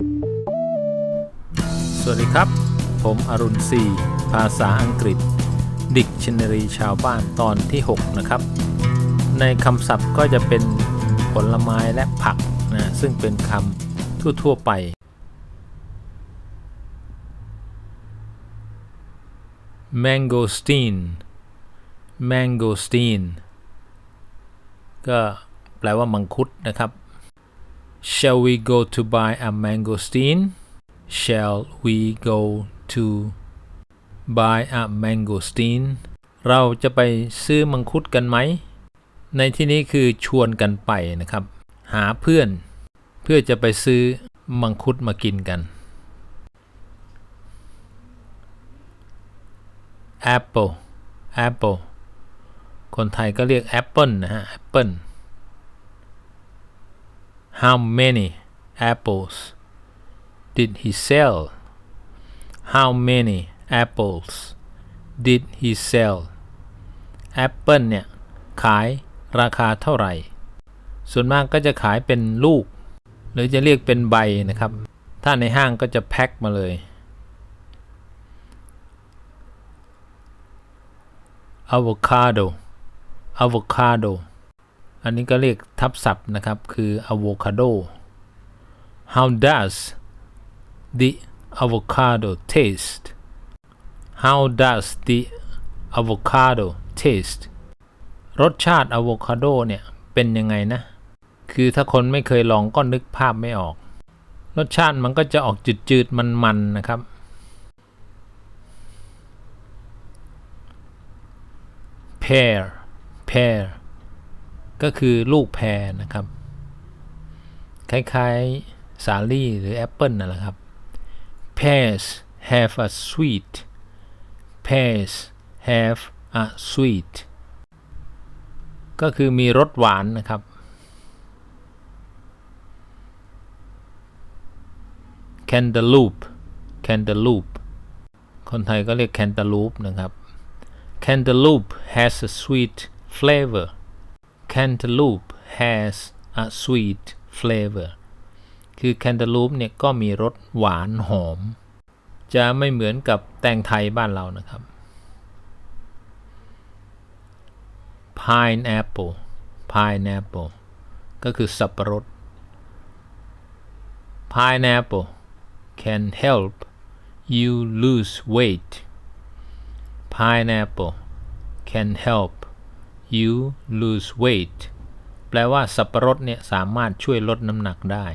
สวัสดีครับ ผมอรุณศรีภาษาอังกฤษ ดิกชันนารีชาวบ้านตอนที่ 6 นะครับ ในคำศัพท์ก็จะเป็นผลไม้และผักนะซึ่งเป็นคำทั่ว ๆ ไป mangosteen mangosteen ก็แปลว่ามังคุดนะครับ Shall we go to buy a mangosteen Shall we go to buy a mangosteen เราจะไปซื้อมังคุดกันไหม ในที่นี้คือชวนกันไปนะครับ หาเพื่อน เพื่อจะไปซื้อมังคุดมากินกัน apple apple คนไทยก็เรียกแอปเปิลนะฮะแอปเปิล How many apples did he sell How many apples did he sell แอปเปิลเนี่ย ขายราคาเท่าไหร่ ส่วนมากก็จะขายเป็นลูก หรือจะเรียกเป็นใบนะครับ ถ้าในห้างก็จะแพ็คมาเลย avocado avocado อันนี้ก็เรียกทับศัพท์นะครับ คือ avocado how does the avocado taste how does the avocado taste รสชาติอะโวคาโดเนี่ยเป็นยังไงนะ คือถ้าคนไม่เคยลองก็นึกภาพไม่ออก รสชาติมันก็จะออกจืดๆ มันๆนะครับ pear pear ก็คือลูกแพรนะครับ คล้ายๆสาลี่หรือแอปเปิลนั่นแหละครับ pears have a sweet pears have a sweet ก็คือมีรสหวานนะครับ cantaloupe cantaloupe คนไทยก็เรียก cantaloupe นะครับ cantaloupe has a sweet flavor cantaloupe has a sweet flavor คือ cantaloupe เนี่ยก็มีรสหวานหอม จะไม่เหมือนกับแตงไทยบ้านเรานะครับ pineapple pineapple ก็คือสับปะรด pineapple can help you lose weight pineapple can help you lose weight แปลว่าสับปะรดเนี่ยสามารถช่วยลดน้ำหนักได้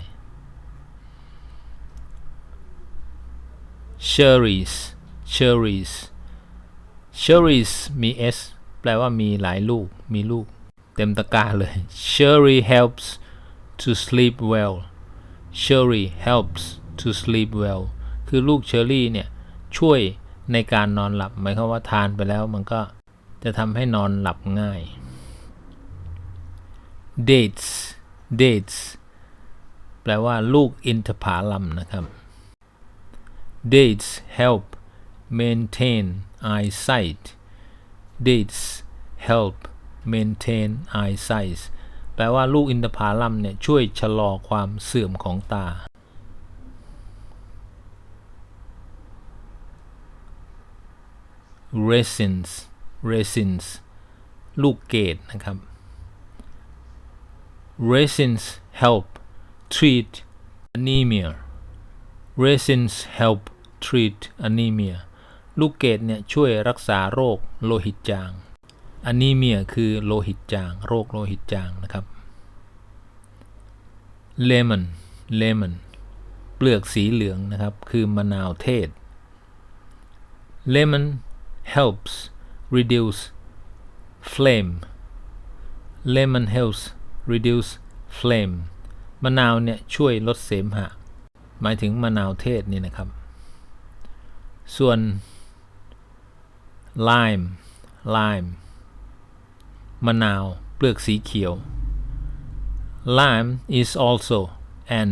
cherries cherries cherries มี s แปลว่ามีหลายลูก มีลูก เต็มตะกร้าเลย cherry helps to sleep well cherry helps to sleep well คือลูกเชอร์รี่เนี่ยช่วยในการนอนหลับหมายความว่าทานไปแล้วมันก็ จะทำให้นอนหลับง่าย dates dates แปลว่าลูกอินทผลัมนะครับ dates help maintain eyesight dates help maintain eyesight แปลว่าลูกอินทผลัมเนี่ยช่วยชะลอความเสื่อมของตา resins resins ลูกเกดนะครับ resins help treat anemia resins help treat anemia ลูกเกดเนี่ยช่วยรักษาโรคโลหิตจาง anemia คือโลหิตจาง โรคโลหิตจางนะครับ lemon lemon เปลือกสีเหลืองนะครับ คือมะนาวเทศ lemon helps reduce flame lemon helps reduce flame มะนาวเนี่ยช่วยลดเสมหะ หมายถึงมะนาวเทศนี่นะครับ ส่วน lime lime มะนาวเปลือกสีเขียว lime is also an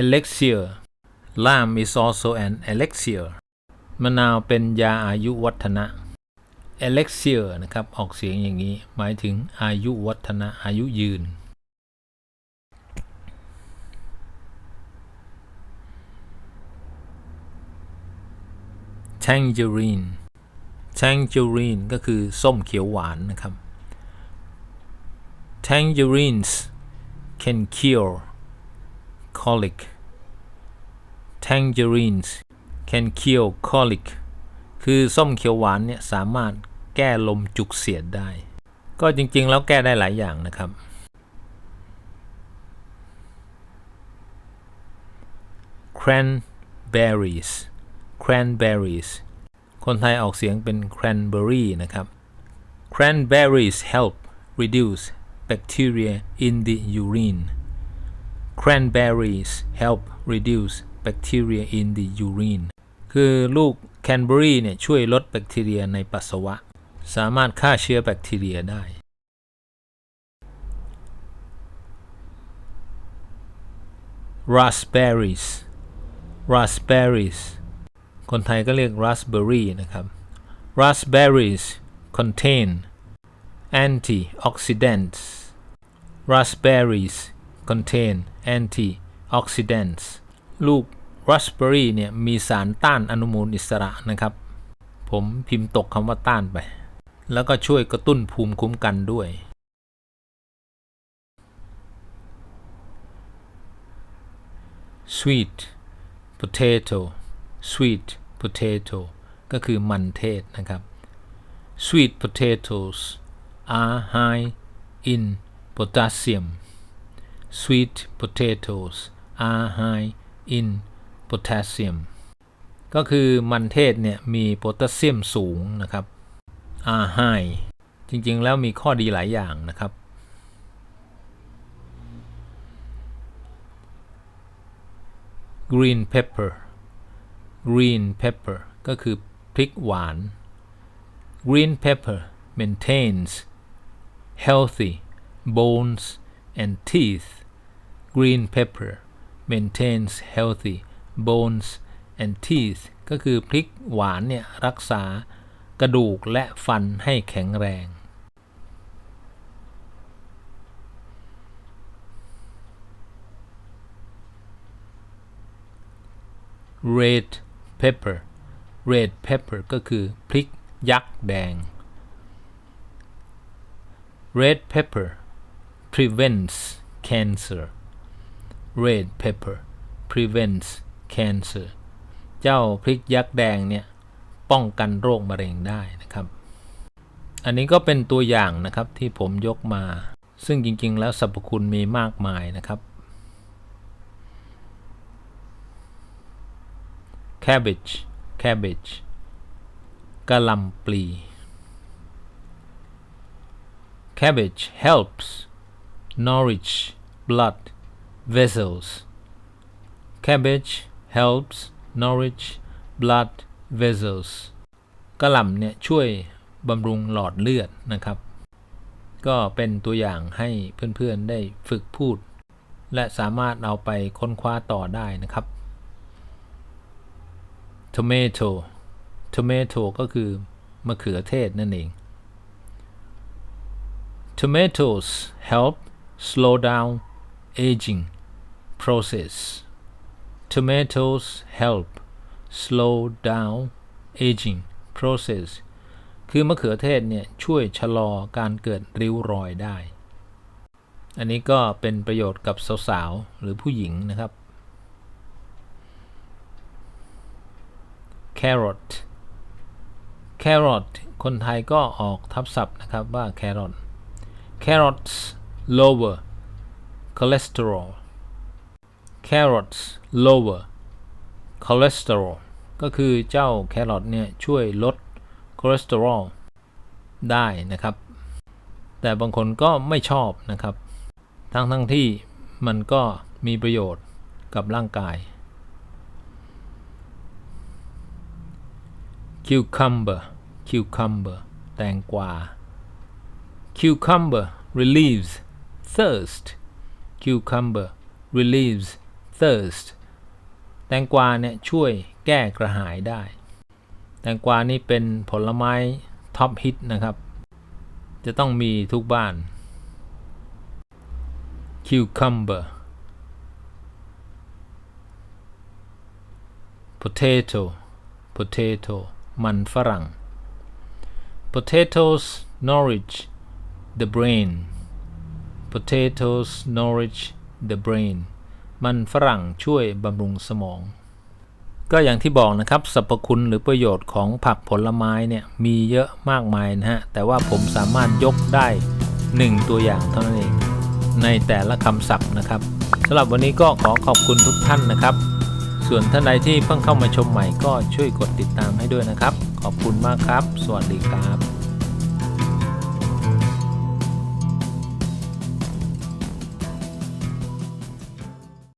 elixir lime is also an elixir มะนาวเป็นยาอายุวัฒนะ e l e x i r นะครับ ออกเสียงอย่างนี้ หมายถึงอายุวัฒนะ อายุยืน tangerine tangerine ก็คือส้มเขียวหวานนะครับ tangerines can cure colic tangerines can cure colic คือส้มเขียวหวานเนี่ยสามารถ แก้ลมจุกเสียดได้ ก็จริง ๆ แล้วแก้ได้หลายอย่างนะครับ cranberries cranberries คนไทยออกเสียงเป็น cranberry นะครับ cranberries help reduce bacteria in the urine cranberries help reduce bacteria in the urine คือลูกแคนเบอรี่เนี่ยช่วยลดแบคทีเรียในปัสสาวะ สามารถฆ่าเชื้อแบคทีเรียได้ raspberries raspberries คนไทยก็เรียก raspberry นะครับ raspberries contain antioxidants raspberries contain antioxidants ลูก raspberry เนี่ยมีสารต้านอนุมูลอิสระนะครับ ผมพิมพ์ตกคำว่าต้านไป แล้วก็ช่วยกระตุ้นภูมิคุ้มกันด้วย sweet potato sweet potato ก็คือมันเทศนะครับ sweet potatoes are high in potassium sweet potatoes are high in potassium ก็คือมันเทศเนี่ยมีโพแทสเซียมสูงนะครับ are high จริงๆ แล้วมีข้อดีหลายอย่างนะครับ green pepper green pepper ก็คือพริกหวาน green pepper maintains healthy bones and teeth green pepper maintains healthy bones and teeth ก็คือพริกหวานเนี่ยรักษา กระดูกและฟันให้แข็งแรง red pepper red pepper ก็คือพริกยักษ์แดง red pepper prevents cancer red pepper prevents cancer เจ้าพริกยักษ์แดงเนี่ย ป้องกันโรคมะเร็งได้นะครับ อันนี้ก็เป็นตัวอย่างนะครับที่ผมยกมา ซึ่งจริงๆ แล้วสรรพคุณมีมากมายนะครับ cabbage cabbage กะหล่ำปลี cabbage helps nourish blood vessels cabbage helps nourish blood vessels กะหล่ำเนี่ยช่วยบำรุงหลอดเลือดนะครับ ก็เป็นตัวอย่างให้เพื่อนๆได้ฝึกพูด และสามารถเอาไปค้นคว้าต่อได้นะครับ tomato tomato ก็คือมะเขือเทศนั่นเอง tomatoes help slow down aging process tomatoes help slow down aging process คือมะเขือเทศเนี่ยช่วยชะลอการเกิดริ้วรอยได้ อันนี้ก็เป็นประโยชน์กับสาวๆ หรือผู้หญิงนะครับ carrot carrot คนไทยก็ออกทับศัพท์นะครับว่า carrot carrots lower cholesterol carrots lower cholesterol ก็คือเจ้าแครอทเนี่ยช่วยลดคอเลสเตอรอลได้นะครับ แต่บางคนก็ไม่ชอบนะครับ ทั้งทั้งที่มันก็มีประโยชน์กับร่างกาย cucumber cucumber แตงกวา cucumber relieves thirst cucumber relieves thirst ตงกวาเนี่ยช่วยแก้กระหายได้ แตงกวานี่เป็นผลไม้ท็อปฮิตนะครับ จะต้องมีทุกบ้าน cucumber potato potato มันฝรั่ง potatoes nourish the brain potatoes nourish the brain มันฝรั่งช่วยบำรุงสมอง ก็อย่างที่บอกนะครับสรรพคุณหรือประโยชน์ของผักผลไม้เนี่ยมีเยอะมากมายนะฮะ แต่ว่าผมสามารถยกได้ 1 ตัวอย่างเท่านั้นเอง ในแต่ละคำศัพท์นะครับสำหรับวันนี้ก็ขอขอบคุณทุกท่านนะครับ ส่วนท่านใดที่เพิ่งเข้ามาชมใหม่ก็ช่วยกดติดตามให้ด้วยนะครับ ขอบคุณมากครับ สวัสดีครับ